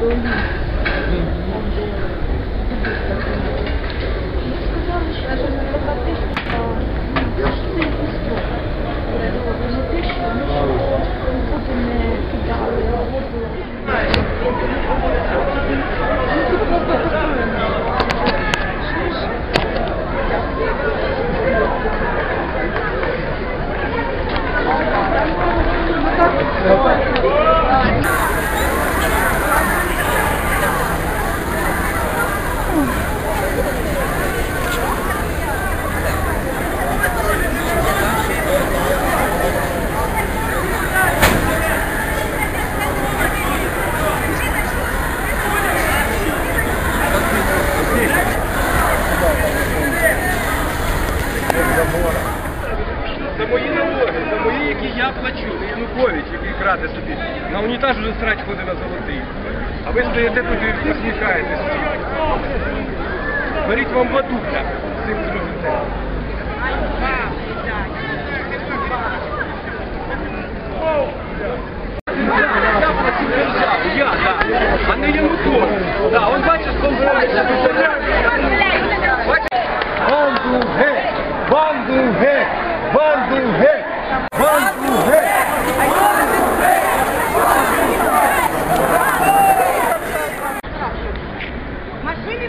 Це краде собі. На унітаз уже срать ходить на золотий. А ви стоїте тут і посміхаєтесь. Беріть вам з цим зробите. Я так. А не Янукович. Да, он бачиш, конкуренція, Бачиш?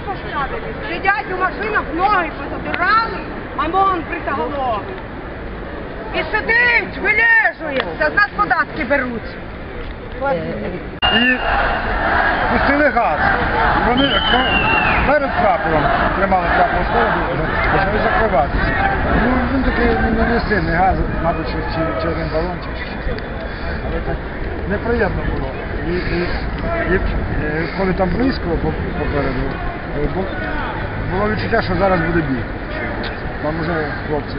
Поставили, сидять у машинах, ноги позабирали, а мон притаголовий. І сидить, вилежується, з нас податки беруть. і пустили газ. Вони перед прапором тримали прапор спереду, почали закриватися. Ну, він такий ну, не сильний газ, мабуть, чи, чи один балон, чи щось. Але так неприємно було. І, коли там близько попереду, було відчуття, що зараз буде бій. Там вже хлопці.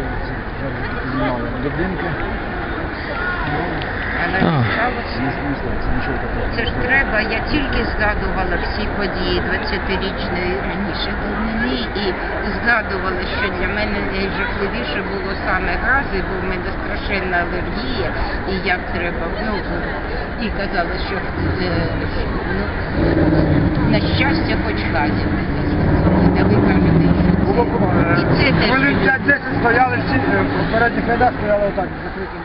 Нічого такого. Це ж треба, я тільки згадувала всі події 20-річної раніше давнини і згадувала, що для мене найжахливіше було саме гази, бо в мене страшенна алергія, і як треба, ну, і казали, що е, ну, на щастя хоч хазі. Було це. Теж мені 5-10 стояли всі, е, в передніх рядах стояли отак, закриті.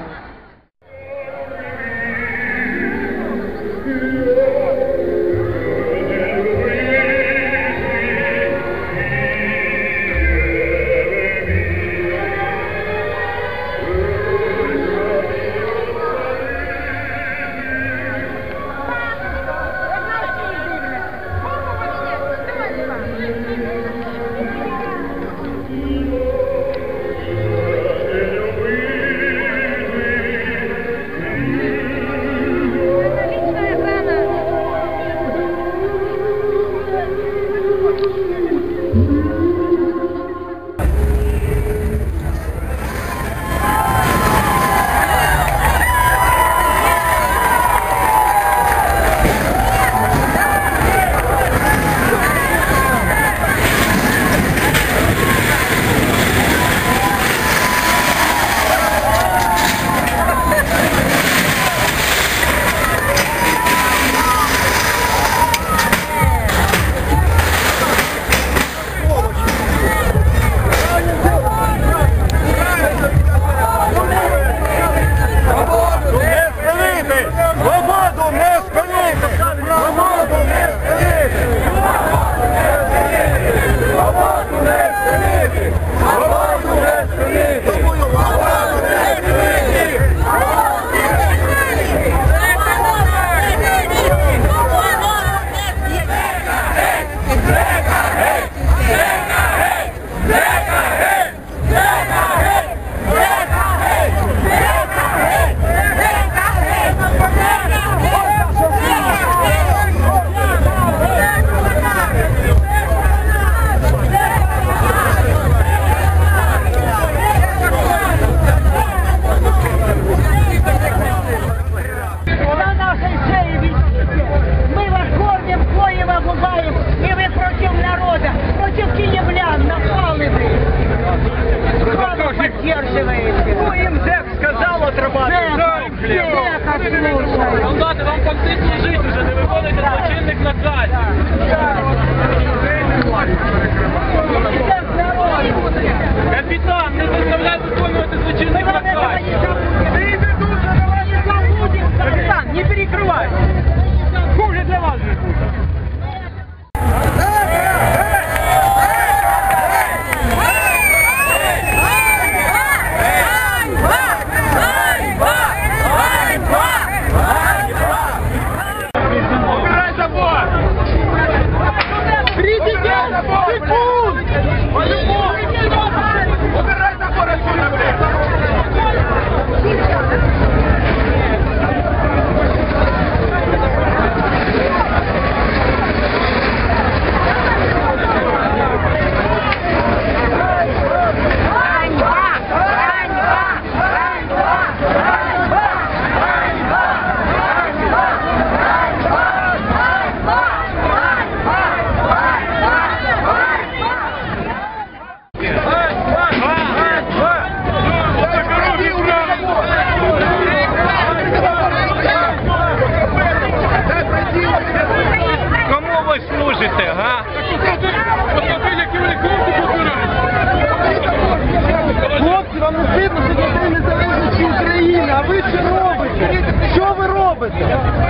Виконувати злочинних ви робите?